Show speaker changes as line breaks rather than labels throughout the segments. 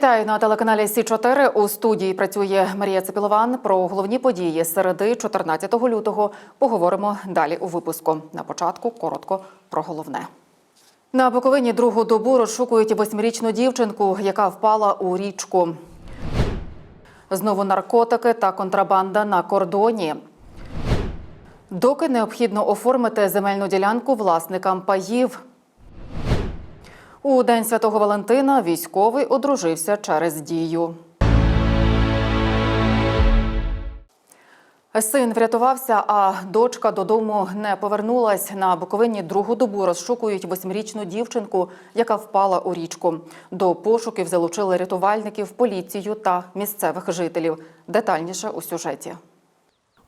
Вітаю на телеканалі Сі 4 У студії працює Марія Цепілован. Про головні події середи 14 лютого поговоримо далі у випуску. На початку коротко про головне. На Буковині другу добу розшукують восьмирічну дівчинку, яка впала у річку. Знову наркотики та контрабанда на кордоні. Доки необхідно оформити земельну ділянку власникам паїв. У День Святого Валентина військовий одружився через дію. Син врятувався, а дочка додому не повернулась. На Буковині другу добу розшукують восьмирічну дівчинку, яка впала у річку. До пошуків залучили рятувальників, поліцію та місцевих жителів. Детальніше у сюжеті.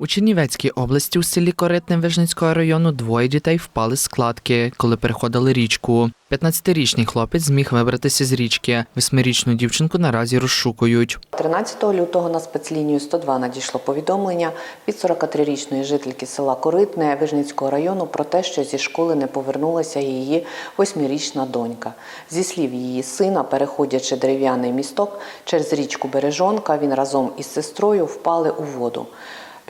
У Чернівецькій області у селі Коритне Вижницького району двоє дітей впали з кладки, коли переходили річку. 15-річний хлопець зміг вибратися з річки. Восьмирічну дівчинку наразі розшукують.
13 лютого на спецлінію 102 надійшло повідомлення від 43-річної жительки села Коритне Вижницького району про те, що зі школи не повернулася її восьмирічна донька. Зі слів її сина, переходячи дерев'яний місток через річку Бережонка, він разом із сестрою впали у воду.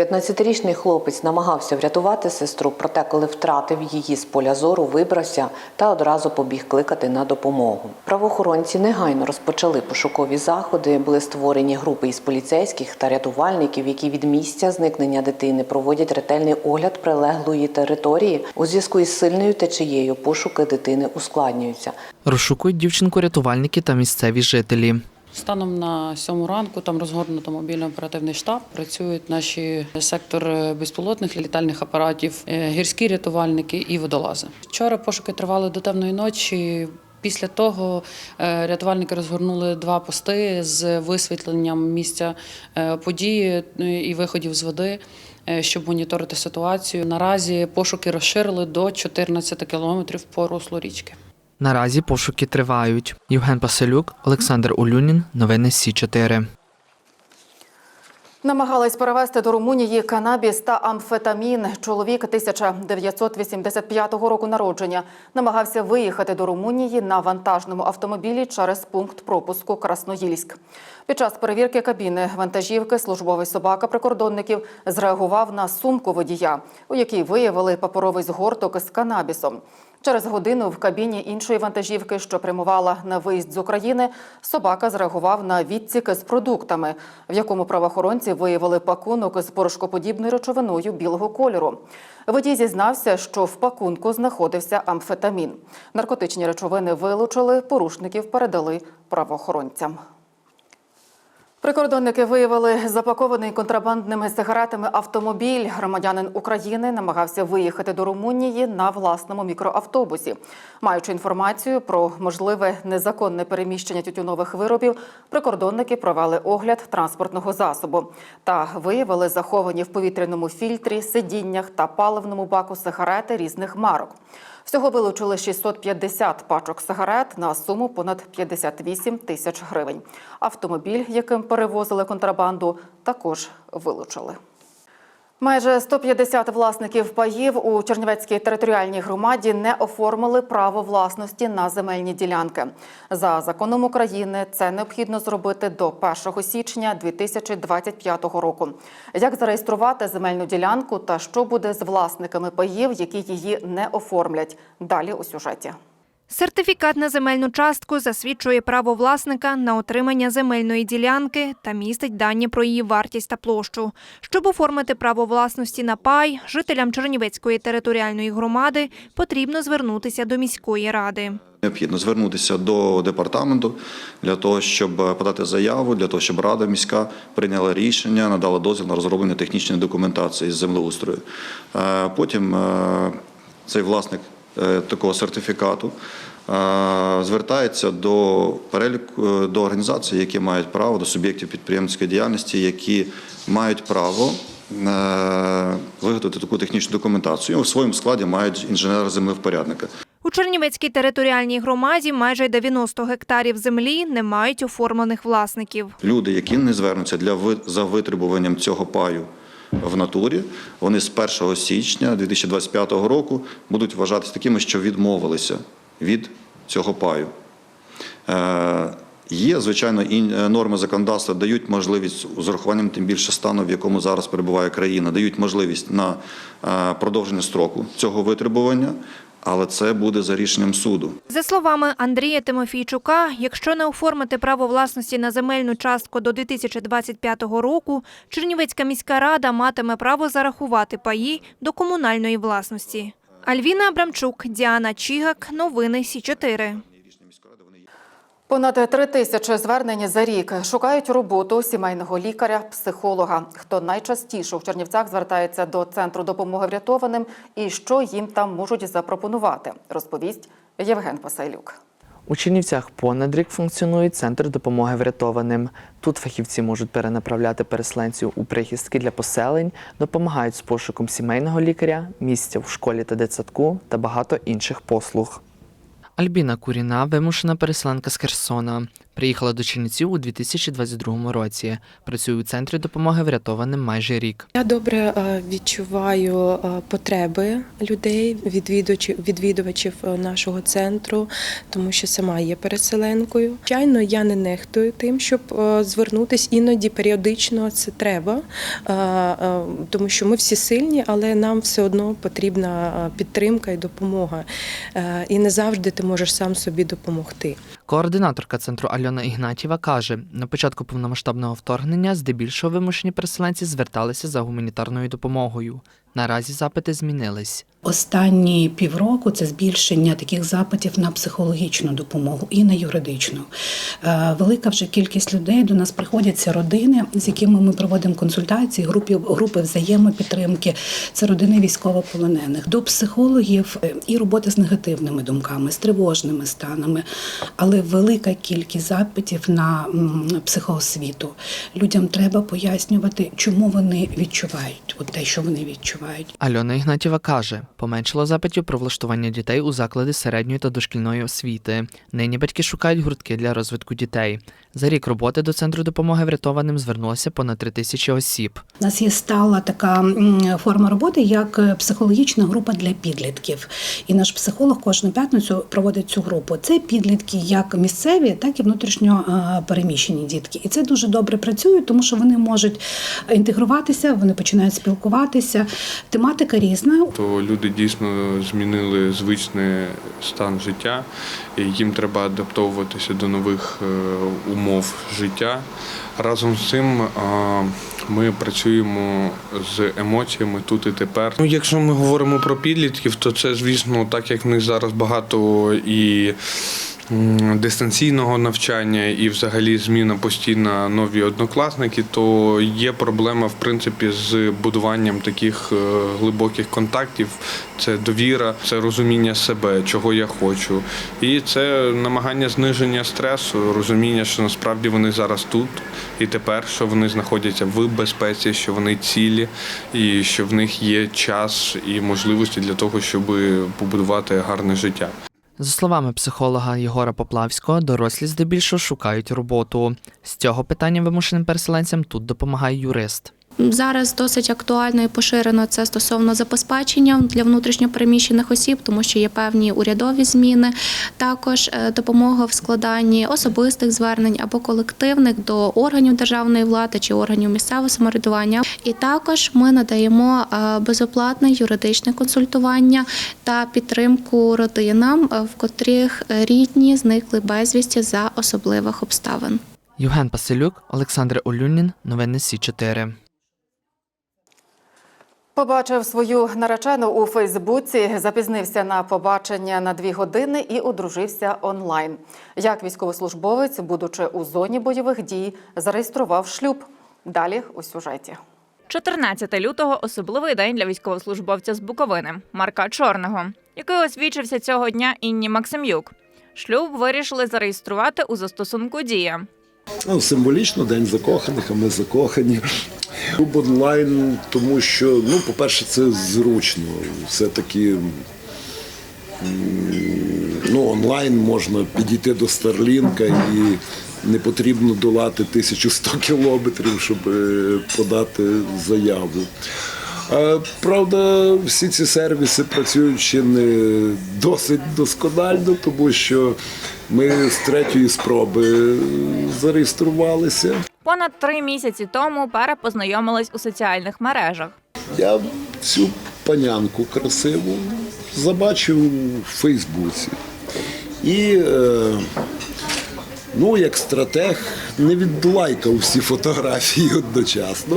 15-річний хлопець намагався врятувати сестру, проте, коли втратив її з поля зору, вибрався та одразу побіг кликати на допомогу. Правоохоронці негайно розпочали пошукові заходи. Були створені групи із поліцейських та рятувальників, які від місця зникнення дитини проводять ретельний огляд прилеглої території. У зв'язку із сильною течією пошуки дитини ускладнюються.
Розшукують дівчинку рятувальники та місцеві жителі.
Станом на сьому ранку там розгорнуто мобільний оперативний штаб. Працюють наші сектор е, безпілотних літальних апаратів, е, гірські рятувальники і водолази. Вчора пошуки тривали до темної ночі. Після того е, рятувальники розгорнули два пости з висвітленням місця події і виходів з води, щоб моніторити ситуацію. Наразі пошуки розширили до 14 кілометрів по руслу річки.
Наразі пошуки тривають. Євген Паселюк, Олександр Улюнін. Новини Сі 4
Намагались перевезти до Румунії канабіс та амфетамін. Чоловік 1985 року народження намагався виїхати до Румунії на вантажному автомобілі через пункт пропуску Красноїльськ. Під час перевірки кабіни вантажівки службовий собака прикордонників зреагував на сумку водія, у якій виявили паперовий згорток з канабісом. Через годину в кабіні іншої вантажівки, що прямувала на виїзд з України, собака зреагував на відсік з продуктами, в якому правоохоронці виявили пакунок з порошкоподібною речовиною білого кольору. Водій зізнався, що в пакунку знаходився амфетамін. Наркотичні речовини вилучили, порушників передали правоохоронцям. Прикордонники виявили запакований контрабандними сигаретами автомобіль. Громадянин України намагався виїхати до Румунії на власному мікроавтобусі. Маючи інформацію про можливе незаконне переміщення тютюнових виробів, прикордонники провели огляд транспортного засобу та виявили заховані в повітряному фільтрі, сидіннях та паливному баку сигарети різних марок. Всього вилучили 650 пачок сигарет на суму понад 58 тисяч гривень. Автомобіль, яким перевозили контрабанду, також вилучили. Майже 150 власників паїв у Чернівецькій територіальній громаді не оформили право власності на земельні ділянки. За законом України це необхідно зробити до 1 січня 2025 року. Як зареєструвати земельну ділянку та що буде з власниками паїв, які її не оформлять? Далі у сюжеті.
Сертифікат на земельну частку засвідчує право власника на отримання земельної ділянки та містить дані про її вартість та площу. Щоб оформити право власності на пай, жителям Чернівецької територіальної громади потрібно звернутися до міської ради.
Необхідно звернутися до департаменту для того, щоб подати заяву, для того, щоб рада міська прийняла рішення, надала дозвіл на розроблення технічної документації з землеустрою. Е, Потім е, цей власник е, такого сертифікату звертається до переліку е, до організацій, які мають право до суб'єктів підприємницької діяльності, які мають право. е, Виготовити таку технічну документацію у своєму складі мають інженера-землевпорядника.
У Чернівецькій територіальній громаді майже 90 гектарів землі не мають оформлених власників.
Люди, які не звернуться для за витребуванням цього паю в натурі, вони з 1 січня 2025 року будуть вважатися такими, що відмовилися від цього паю. Е, Є, звичайно, і е, норми законодавства дають можливість з урахуванням тим більше стану, в якому зараз перебуває країна, дають можливість на е, продовження строку цього витребування, але це буде за рішенням суду.
За словами Андрія Тимофійчука, якщо не оформити право власності на земельну частку до 2025 року, Чернівецька міська рада матиме право зарахувати паї до комунальної власності. Альвіна Абрамчук, Діана Чігак. Новини Сі 4
Понад три тисячі звернень за рік шукають роботу сімейного лікаря, психолога. Хто найчастіше в Чернівцях звертається до центру допомоги врятованим і що їм там можуть запропонувати, розповість Євген Пасайлюк.
У Чернівцях понад рік функціонує центр допомоги врятованим. Тут фахівці можуть перенаправляти переселенців у прихистки для поселень, допомагають з пошуком сімейного лікаря, місця в школі та дитсадку та багато інших послуг. Альбіна Куріна вимушена переселенка з Херсона. Приїхала до Чернівців у 2022 році. Працює у центрі допомоги врятованим майже рік.
Я добре е, відчуваю е, потреби людей, відвідувачів, відвідувачів е, нашого центру, тому що сама є переселенкою. Звичайно, я не нехтую тим, щоб звернутися іноді періодично це треба, тому що ми всі сильні, але нам все одно потрібна підтримка і допомога. І не завжди ти можеш сам собі допомогти.
Координаторка центру Альона Ігнатіва каже, на початку повномасштабного вторгнення здебільшого вимушені переселенці зверталися за гуманітарною допомогою. Наразі запити змінились.
Останні півроку це збільшення таких запитів на психологічну допомогу і на юридичну. Е, Велика вже кількість людей до нас приходять це родини, з якими ми проводимо консультації, групи, групи взаємопідтримки. Це родини військовополонених. До психологів е, і роботи з негативними думками, з тривожними станами, але велика кількість запитів на психоосвіту. Людям треба пояснювати, чому вони відчувають от те, що вони відчувають.
Альона Ігнатєва каже, поменшало запитів про влаштування дітей у заклади середньої та дошкільної освіти. Нині батьки шукають гуртки для розвитку дітей. За рік роботи до центру допомоги врятованим звернулося понад три тисячі осіб.
У нас є стала така форма роботи, як е, психологічна група для підлітків. І наш психолог кожну п'ятницю проводить цю групу. Це підлітки як місцеві, так і внутрішньо е, переміщені дітки. І це дуже добре працює, тому що вони можуть інтегруватися, вони починають спілкуватися. Тематика різна.
то люди дійсно змінили звичний стан життя, і їм треба адаптовуватися до нових е, умов життя. Разом з цим е, ми працюємо з емоціями тут і тепер. Ну, якщо ми говоримо про підлітків, то це, звісно, так як в них зараз багато і дистанційного навчання, і взагалі зміна постійна нові однокласники, то є проблема в принципі з будуванням таких е, глибоких контактів. Це довіра, це розуміння себе, чого я хочу. І це намагання зниження стресу, розуміння, що насправді вони зараз тут і тепер, що вони знаходяться в безпеці, що вони цілі, і що в них є час і можливості для того, щоб побудувати гарне життя.
За словами психолога Єгора Поплавського, дорослі здебільшого шукають роботу. З цього питання вимушеним переселенцям тут допомагає юрист.
Зараз досить актуально і поширено це стосовно забезпечення для внутрішньопереміщених осіб, тому що є певні урядові зміни. Також е, допомога в складанні особистих звернень або колективних до органів державної влади чи органів місцевого самоврядування. І також ми надаємо е, безоплатне юридичне консультування та підтримку родинам, е, в котрих рідні зникли безвісті за особливих обставин.
Євген Паселюк, Олександр Олюнін, новини Сі 4
Побачив свою наречену у Фейсбуці, запізнився на побачення на дві години і одружився онлайн. Як військовослужбовець, будучи у зоні бойових дій, зареєстрував шлюб. Далі у сюжеті.
14 лютого особливий день для військовослужбовця з Буковини Марка Чорного, який освічився цього дня Інні Максимюк. Шлюб вирішили зареєструвати у застосунку Дія.
Ну, символічно день закоханих, а ми закохані. Онлайн, тому що, ну, по-перше, це зручно. Все-таки ну, онлайн можна підійти до Старлінка і не потрібно долати 1100 кілометрів, щоб е, подати заяву. Е, Правда, всі ці сервіси працюють ще не досить досконально, тому що ми з третьої спроби зареєструвалися.
Понад три місяці тому пара познайомилась у соціальних мережах.
Я цю панянку красиву забачив у Фейсбуці. І, е, ну, як стратег, не відлайкав всі фотографії одночасно,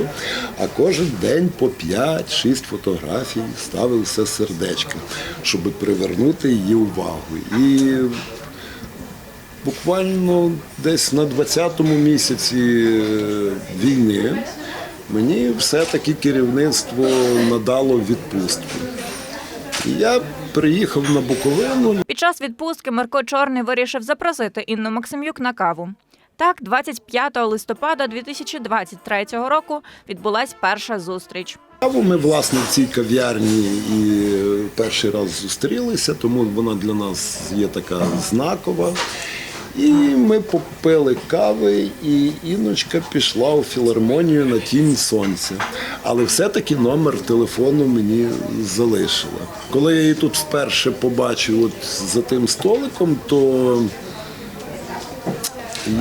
а кожен день по 5-6 фотографій ставив все сердечко, щоб привернути її увагу. І буквально десь на 20-му місяці е, війни мені все-таки керівництво надало відпустку. І я приїхав на Буковину.
Під час відпустки Марко Чорний вирішив запросити Інну Максимюк на каву. Так, 25 листопада 2023 року відбулась перша зустріч.
Каву Ми, власне, в цій кав'ярні і перший раз зустрілися, тому вона для нас є така знакова. І ми попили кави, і Іночка пішла у філармонію на тінь сонця. Але все-таки номер телефону мені залишила. Коли я її тут вперше побачив от за тим столиком, то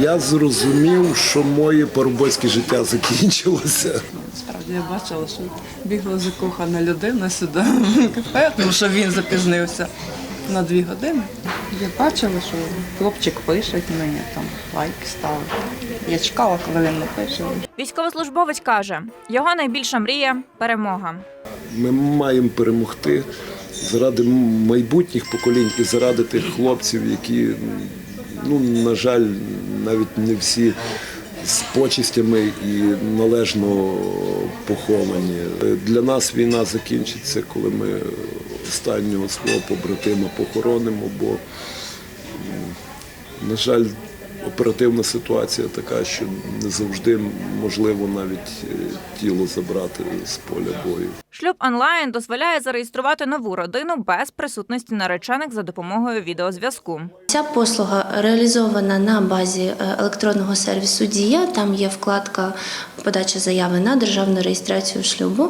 я зрозумів, що моє парубоцьке життя закінчилося.
Справді я бачила, що бігла закохана людина сюди в кафе, тому що він запізнився на дві години. Я бачила, що хлопчик пише мені там лайки ставить. Я чекала, коли він напише.
Військовослужбовець каже, його найбільша мрія перемога.
Ми маємо перемогти заради майбутніх поколінь і заради тих хлопців, які, ну, на жаль, навіть не всі з почистями і належно поховані. Для нас війна закінчиться, коли ми останнього свого побратима похоронимо, бо, на жаль, оперативна ситуація така, що не завжди можливо навіть е, тіло забрати з поля бою.
Шлюб онлайн дозволяє зареєструвати нову родину без присутності наречених за допомогою відеозв'язку.
Ця послуга реалізована на базі е, електронного сервісу Дія. Там є вкладка подача заяви на державну реєстрацію шлюбу.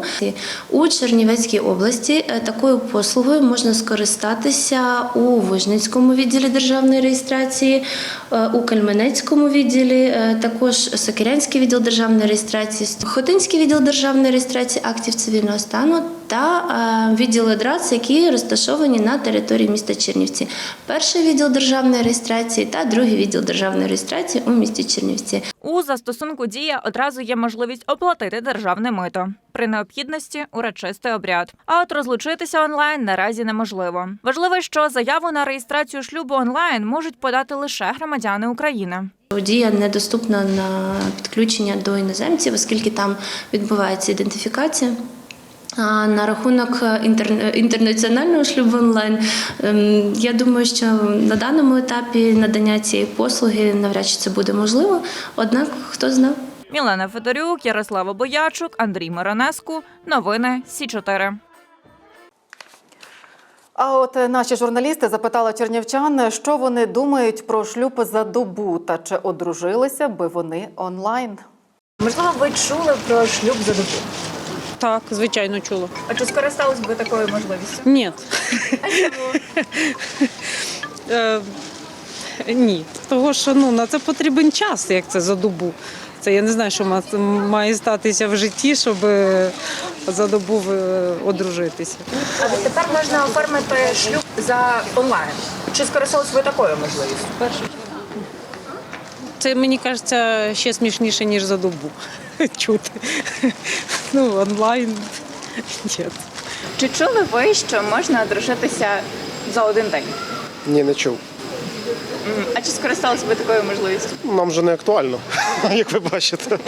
У Чернівецькій області е, такою послугою можна скористатися у Вижницькому відділі державної реєстрації, е, у Кальменецькому відділі, також Сокирянський відділ державної реєстрації, Хотинський відділ державної реєстрації актів цивільного стану та е, відділи ДРАЦ, які розташовані на території міста Чернівці. Перший відділ державної реєстрації та другий відділ державної реєстрації у місті Чернівці.
У застосунку дія одразу є можливість оплатити державне мито при необхідності урочистий обряд. А от розлучитися онлайн наразі неможливо. Важливо, що заяву на реєстрацію шлюбу онлайн можуть подати лише громадяни України.
Дія недоступна на підключення до іноземців, оскільки там відбувається ідентифікація. А на рахунок інтер- інтернаціонального шлюбу онлайн, ем, я думаю, що на даному етапі надання цієї послуги навряд чи це буде можливо. Однак, хто знає.
Мілена Федорюк, Ярослава Боячук, Андрій Миронеску. Новини Сі 4
А от е, наші журналісти запитали чернівчан, що вони думають про шлюб за добу та чи одружилися би вони онлайн.
Можливо, ви чули про шлюб за добу.
Так, звичайно, чула.
А чи скористались би такою можливістю?
Ні. Е, ні. Того, що ну, на це потрібен час, як це за добу. Це я не знаю, що має статися в житті, щоб е, за добу е, одружитися.
А тепер можна оформити шлюб за онлайн. Чи скористались ви такою можливістю?
Це мені кажеться ще смішніше, ніж за добу чути. Ну, онлайн. Ні.
Чи чули ви, що можна одружитися за один день?
Ні, не чув.
А чи скористались ви такою можливістю?
Нам вже не актуально, як ви бачите.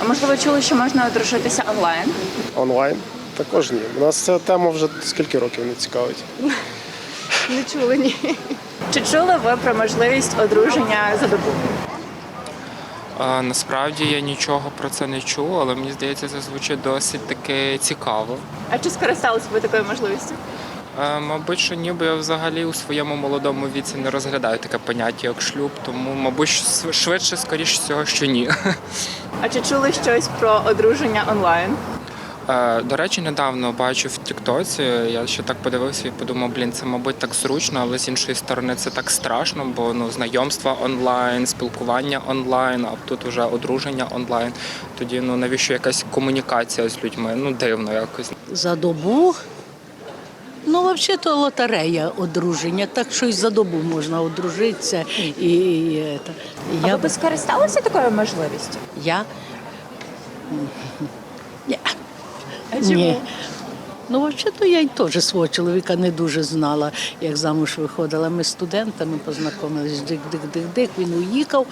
А можливо, чули, що можна одружитися онлайн?
Онлайн також ні. У нас ця тема вже скільки років не цікавить.
Не чули ні. Чи чули ви про можливість одруження за добу?
А, насправді я нічого про це не чув, але мені здається, це звучить досить таки цікаво.
А чи скористалися ви такою можливістю?
Мабуть, що ні, бо я взагалі у своєму молодому віці не розглядаю таке поняття, як шлюб, тому, мабуть, швидше, скоріш всього, що ні.
А чи чули щось про одруження онлайн?
Е, До речі, недавно бачив в Тіктоці. Я ще так подивився і подумав, блін, це мабуть так зручно, але з іншої сторони це так страшно, бо ну знайомства онлайн, спілкування онлайн, а тут вже одруження онлайн. Тоді ну навіщо якась комунікація з людьми? Ну дивно якось.
За добу. Ну, взагалі, то лотерея одруження, так що і за добу можна одружитися. І, і, та.
А
я
ви б скористалися такою можливістю?
Я? Ні. Ні. Ну, взагалі-то я й теж свого чоловіка не дуже знала, як замуж виходила. Ми з студентами познайомились, дик-дик-дик-дик, він уїхав,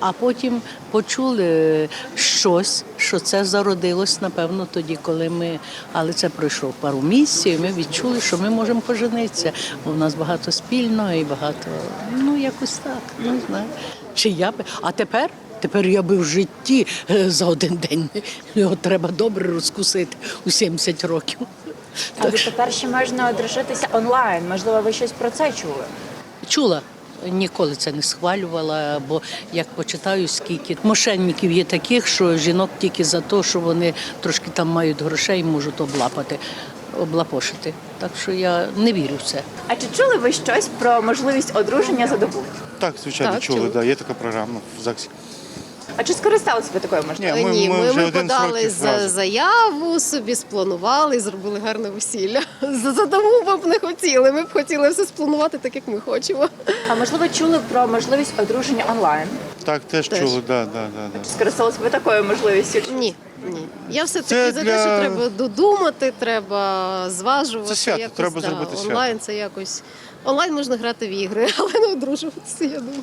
а потім почули щось, що це зародилось, напевно, тоді, коли ми. Але це пройшло пару місяців, і ми відчули, що ми можемо поженитися. Бо в нас багато спільного і багато, ну, якось так, не знаю. Чи я би. А тепер? Тепер я би в житті е, за один день його треба добре розкусити у 70 років.
Але тепер ще можна одружитися онлайн. Можливо, ви щось про це чули?
Чула. Ніколи це не схвалювала, бо як почитаю, скільки мошенників є таких, що жінок тільки за те, що вони трошки там мають грошей, можуть облапати, облапошити. Так що я не вірю в це.
А чи чули ви щось про можливість одруження за добу?
Так, звичайно,
Так,
чули,
чули.
Да, є така програма в ЗАГСі.
А чи скористалися ви такою можливістю?
Ні, ми, ми, вже один з років разом.
заяву, собі спланували і зробили гарне весілля. За, за тому ми б не хотіли. Ми б хотіли все спланувати так, як ми хочемо.
А можливо, чули про можливість одруження онлайн?
Так, теж,
Теж.
чули, да, да, да, да.
Чи скористалися ви такою можливістю?
Ні, ні. Я все
Це
таки за те,
для-
що треба додумати, треба зважувати.
Це свято,
якось,
треба
да.
зробити свято.
Онлайн це якось. Онлайн можна грати в ігри, але не одружуватися, я думаю.